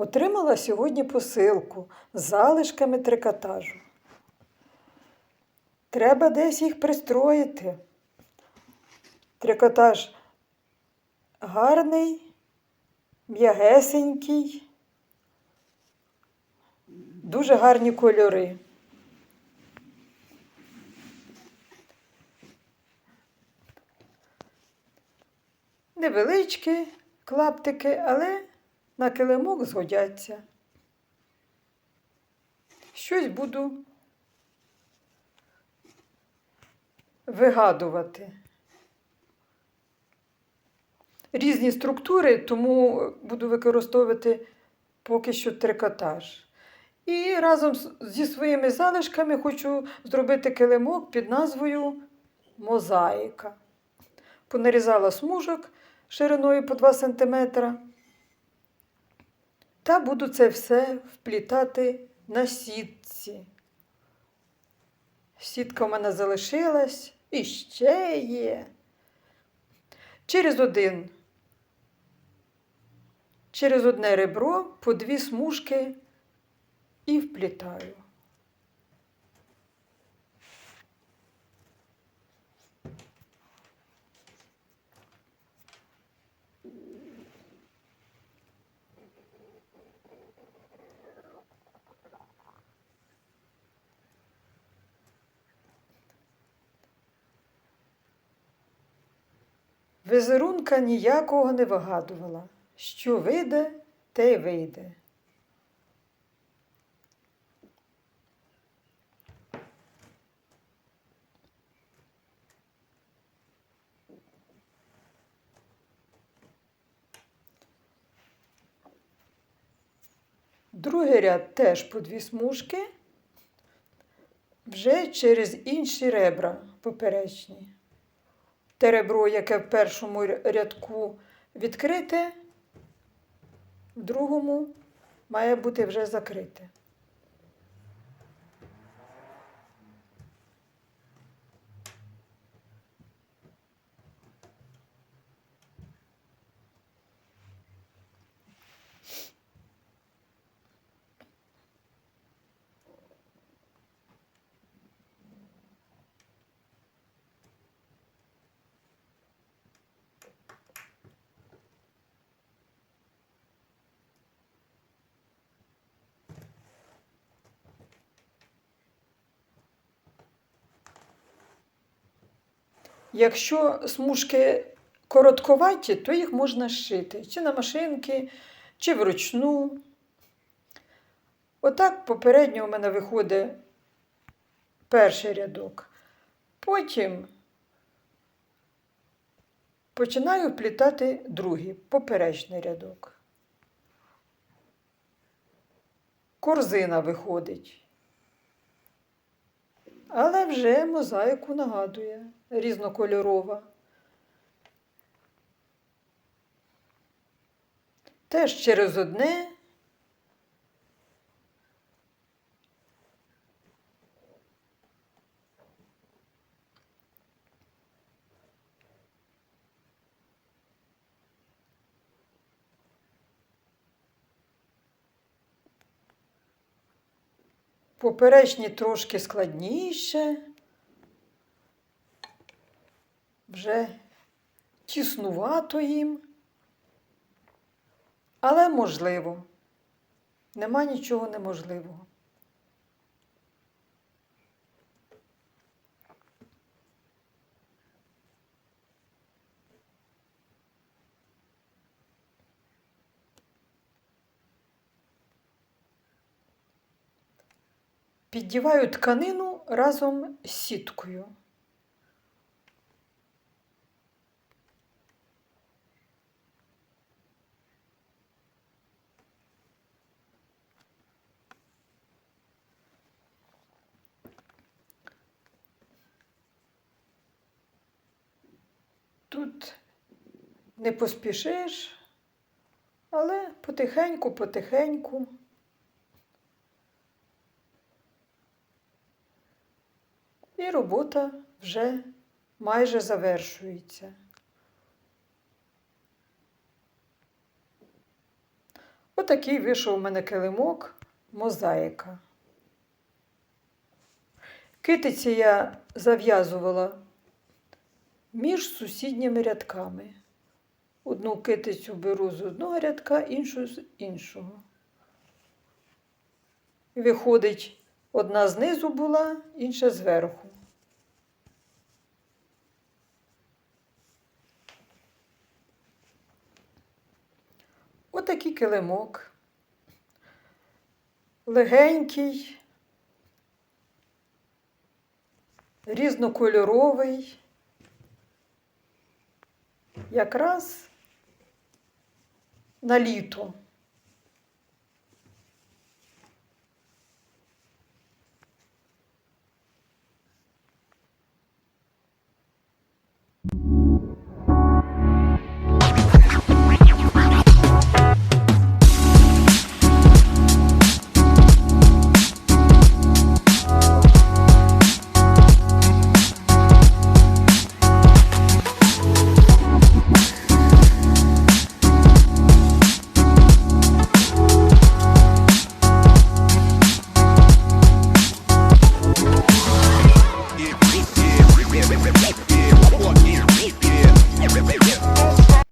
Отримала сьогодні посилку з залишками трикотажу. Треба десь їх пристроїти. Трикотаж гарний, м'ягесенький, дуже гарні кольори. Невеличкі клаптики, але на килимок згодяться. Щось буду вигадувати. Різні структури, тому буду використовувати поки що трикотаж. І разом зі своїми залишками хочу зробити килимок під назвою Мозаїка. Понарізала смужок шириною по 2 см. Та буду це все вплітати на сітці. Сітка в мене залишилась і ще є. Через один. Через одне ребро по дві смужки і вплітаю. Візерунка ніякого не вигадувала. Що вийде, те й вийде. Другий ряд теж по дві смужки, вже через інші ребра поперечні. Те ребро, яке в першому рядку відкрите, в другому має бути вже закрите. Якщо смужки коротковаті, то їх можна шити чи на машинки, чи вручну. Отак попередньо у мене виходить перший рядок. Потім починаю вплітати другий поперечний рядок. Корзина виходить. Але вже мозаїку нагадує різнокольорова. Теж через одне. Поперечні трошки складніше. Вже тіснувато їм. Але можливо. Нема нічого неможливого. Піддіваю тканину разом з сіткою. Тут не поспішиш, але потихеньку, потихеньку. І робота вже майже завершується. Отакий вийшов у мене килимок, мозаїка. Китиці я зав'язувала між сусідніми рядками. Одну китицю беру з одного рядка, іншу з іншого. Виходить, одна знизу була, інша зверху. Отакий килимок. Легенький, різнокольоровий. Якраз на літо.